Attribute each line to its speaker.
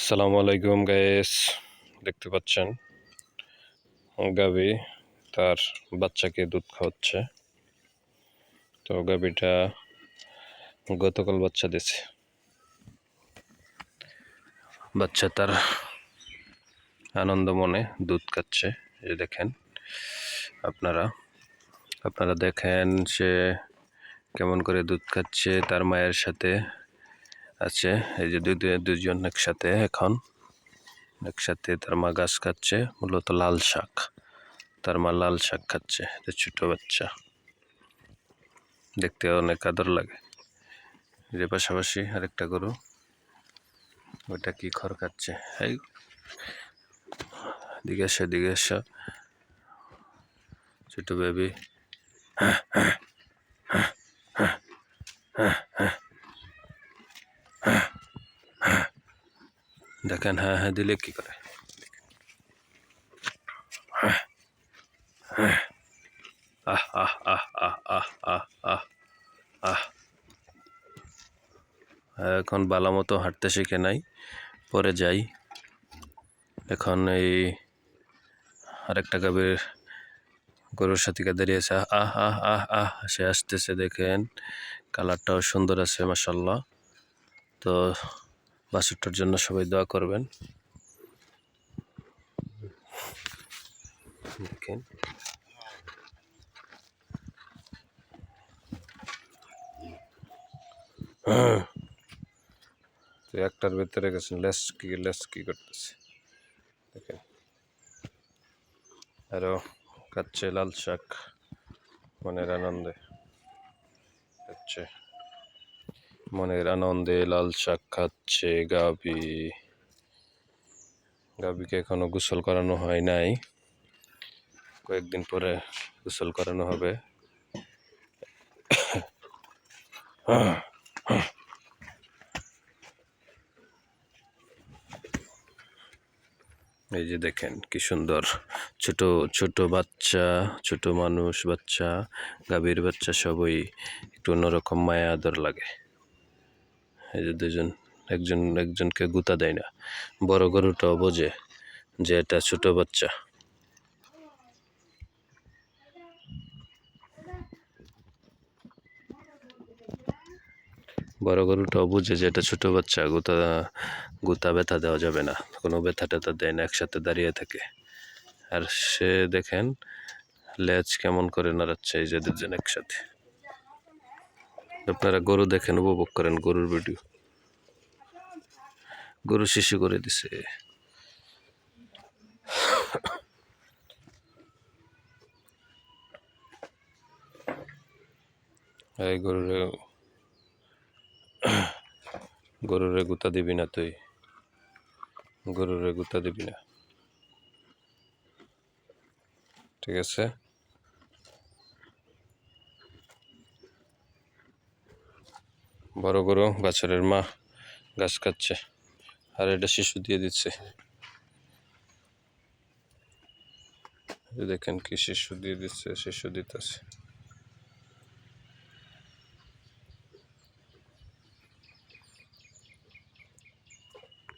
Speaker 1: আসসালামু আলাইকুম গায়েস দেখতে পাচ্ছেন? গাবি তার বাচ্চাকে দুধ খাওয়াচ্ছে। তো গাবিটা গতকাল বাচ্চা দিছে বাচ্চা তার আনন্দ মনে দুধ খাচ্ছে। এই দেখেন, আপনারা আপনারা দেখেন সে কেমন করে দুধ খাচ্ছে তার মায়ের সাথে। আছে। এই যে দুই দুজন একসাথে এখন। একসাথে তার মা গাছ খাচ্ছে মূলত লাল শাক। তার মা লাল শাক খাচ্ছে, এটা ছোট বাচ্চা। দেখতে অনেক আদর লাগে। যে পাশাপাশি আরেকটা গরু। ওইটা কি খড় খাচ্ছে এই দিকে এসে দিকে এসে। ছোট বেবি দেখেন হ্যাঁ হ্যাঁ দিলে কি করে এখন বালা মতো হাঁটতে শিখে নাই পরে যাই এখন এই আরেকটা গাভীর গরুর সাথীকে দাঁড়িয়েছে আহ আহ আহ আহ সে আসতেছে দেখেন কালারটাও সুন্দর আছে মাসাল্লাহ তো বাছুরটার জন্য সবাই দোয়া করবেন। একটার ভিতরে গেছেন, লেস কি লেস কি করতেছে? দেখেন। আরও খাচ্ছে লাল শাক, মনের আনন্দে খাচ্ছে। মনের আনন্দে লাল শাক খাচ্ছে গাবি গাবিকে এখনও গোসল করানো হয় নাই। কয়েকদিন পরে গোসল করানো হবে। এই যে দেখেন কি সুন্দর। ছোট ছোট বাচ্চা, ছোট মানুষ বাচ্চা, গাভীর বাচ্চা সবই একটু অন্যরকম মায়া আদর লাগে। এই যে দুজন একজন, একজনকে গুতা দেয় না। বড় গরুটাও বোঝে যে এটা ছোট বাচ্চা। বড় গরুটাও বুঝে যে এটা ছোট বাচ্চা, গুতা গুতা ব্যথা দেওয়া যাবে না। কোনো ব্যথা ট্যাথা দেয় না, একসাথে দাঁড়িয়ে থাকে। আর সে দেখেন, লেজ কেমন করে নাড়াচ্ছে এই যে দুজন একসাথে। আপনারা গরু দেখেন, উপভোগ করেন গরুর ভিডিও। গরু শিশু করে দিছে। এই গরুরে গরুরে গুতা দিবি না তুই। গরুরে গুতা দিবি না। ঠিক আছে? বড় গরু, বাছরের মা গাছ খাচ্ছে। আর এটা শিশু দিয়ে দিচ্ছে। দেখেন কি শিশু দিয়ে দিচ্ছে, শিশু দিতেছে।